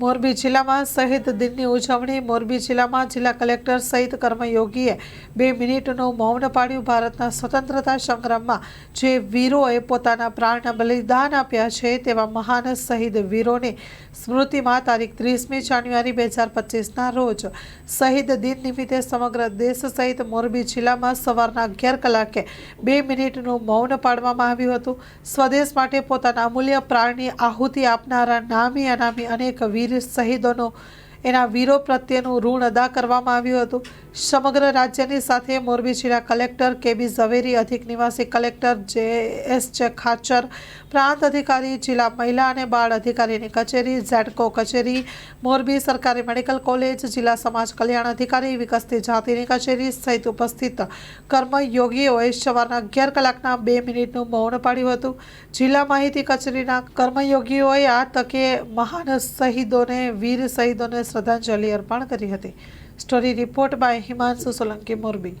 મોરબી જિલ્લામાં શહીદ દિનની ઉજવણી. મોરબી જિલ્લામાં જિલ્લા કલેક્ટર સહિત કર્મયોગીએ બે મિનિટનું મૌન પાડ્યું ભારતના સ્વતંત્રતા સંગ્રામમાં જે વીરોએ પોતાના પ્રાણના બલિદાન આપ્યા છે, તેવા મહાન શહીદ વીરોની સ્મૃતિમાં તારીખ ત્રીસમી જાન્યુઆરી બે હજાર પચીસના રોજ શહીદ દિન નિમિત્તે સમગ્ર દેશ સહિત મોરબી જિલ્લામાં સવારના અગિયાર કલાકે બે મિનિટનું મૌન પાડવામાં આવ્યું હતું. સ્વદેશ માટે પોતાના અમૂલ્ય પ્રાણની આહુતિ આપનારા નામી અનામી અનેક વીર શહીદોનો એના વીરો પ્રત્યેનું ઋણ અદા કરવામાં આવ્યું હતું. સમગ્ર રાજ્યની સાથે મોરબી જિલ્લા કલેક્ટર કે બી ઝવેરી અધિક નિવાસી કલેક્ટર જે એસ જે ખાચર, પ્રાંત અધિકારી, જિલ્લા મહિલા અને બાળ અધિકારીની કચેરી ઝેડકો કચેરી, મોરબી સરકારી મેડિકલ કોલેજ, જિલ્લા સમાજ કલ્યાણ અધિકારી, વિકસતી જાતિની કચેરી સહિત ઉપસ્થિત કર્મયોગીઓએ સવારના અગિયાર કલાકના બે મિનિટનું મૌન પાડ્યું હતું. જિલ્લા માહિતી કચેરીના કર્મયોગીઓએ આ તકે મહાન શહીદોને, વીર શહીદોને શ્રદ્ધાંજલિ અર્પણ કરી હતી. Story report by Himanshu Solanki, Morbi.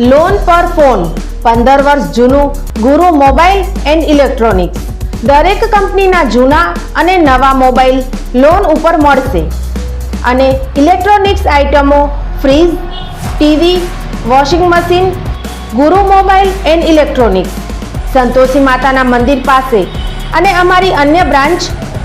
Loan પર ફોન પંદર વર્ષ જૂનું, ગુરુ મોબાઈલ એન્ડ ઇલેક્ટ્રોનિક્સ. દરેક કંપનીના જૂના અને નવા મોબાઈલ લોન ઉપર મળશે. અને ઇલેક્ટ્રોનિક્સ આઇટમો fridge, TV, washing machine, Guru mobile and electronics. Santoshi માતાના મંદિર પાસે. અને અમારી અન્ય branch